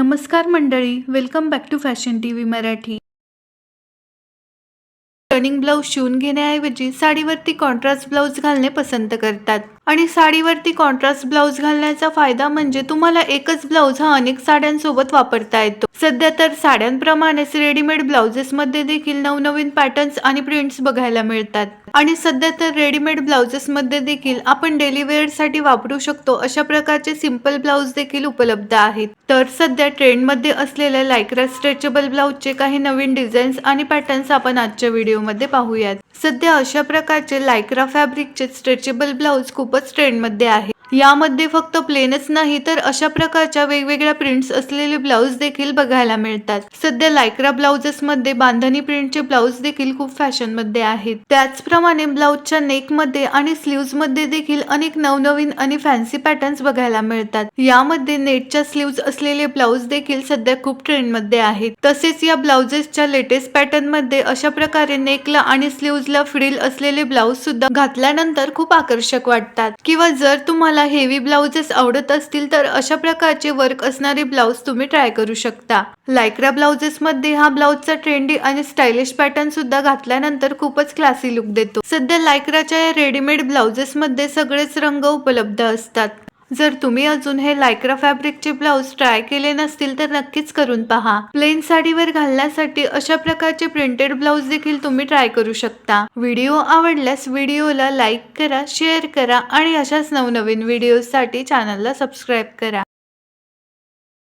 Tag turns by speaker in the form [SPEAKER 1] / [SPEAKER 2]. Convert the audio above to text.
[SPEAKER 1] नमस्कार मंडळी welcome back to fashion T V Marathi. Running blouse शिवून घेण्याऐवजी साडीवरती कॉन्ट्रास्ट ब्लाऊज घालणे पसंत करतात. आणि साडीवरती कॉन्ट्रास्ट ब्लाऊज घालण्याचा फायदा म्हणजे तुम्हाला एकच ब्लाऊज हा अनेक साड्यांसोबत वापरता येतो. सध्या तर साड्यांप्रमाणेच रेडीमेड ब्लाऊजेसमध्ये देखील नवनवीन पॅटर्न्स आणि प्रिंट्स बघायला मिळतात. आणि सध्या तर रेडीमेड ब्लाउजेस मध्ये देखील आपण डेली वेअरसाठी वापरू शकतो अशा प्रकारचे सिंपल ब्लाउज देखील उपलब्ध आहेत. तर सध्या ट्रेंडमध्ये असलेल्या लायक्रा स्ट्रेचेबल ब्लाउजचे काही नवीन डिझाईन्स आणि पॅटर्न्स आपण आजच्या व्हिडिओमध्ये पाहूयात. सध्या अशा प्रकारचे लायक्रा फॅब्रिकचे स्ट्रेचेबल ब्लाऊज खूपच ट्रेंडमध्ये आहे यामध्ये फक्त प्लेनच नाही तर अशा प्रकारच्या वेगवेगळ्या प्रिंट्स असलेले ब्लाऊज देखील बघायला मिळतात. सध्या लायक्रा ब्लाउजेस मध्ये बांधणी प्रिंटचे ब्लाऊज देखील खूप फॅशनमध्ये आहेत. त्याचप्रमाणे ब्लाऊजच्या नेकमध्ये आणि स्लीव्हमध्ये देखील अनेक नवनवीन आणि फॅन्सी पॅटर्न्स बघायला मिळतात. यामध्ये नेटच्या स्लीव्ज असलेले ब्लाऊज देखील सध्या खूप ट्रेंडमध्ये आहेत. तसेच या ब्लाउजेसच्या लेटेस्ट पॅटर्नमध्ये अशा प्रकारे नेकला आणि स्लीव्जला फ्रिल असलेले ब्लाऊज सुद्धा घातल्यानंतर खूप आकर्षक वाटतात. किंवा जर तुम्हाला हेवी ब्लाउजेस आवडत असतील तर अशा प्रकारचे वर्क असणारे ब्लाऊज तुम्ही ट्राय करू शकता. लायक्रा ब्लाऊजेसमध्ये हा ब्लाऊजचा ट्रेंडी आणि स्टायलिश पॅटर्न सुद्धा घातल्यानंतर खूपच क्लासी लुक देतो. सध्या लायक्राच्या या रेडीमेड ब्लाऊजेसमध्ये सगळेच रंग उपलब्ध असतात. जर तुम्ही अजून हे लायक्रा फॅब्रिकचे ब्लाऊज ट्राय केले नसतील तर नक्कीच करून पहा. प्लेन साडीवर घालण्यासाठी अशा प्रकारचे प्रिंटेड ब्लाऊज देखील तुम्ही ट्राय करू शकता. व्हिडिओ आवडल्यास व्हिडिओला लाईक करा शेअर करा आणि अशाच नवनवीन व्हिडिओसाठी चॅनलला सबस्क्राईब करा.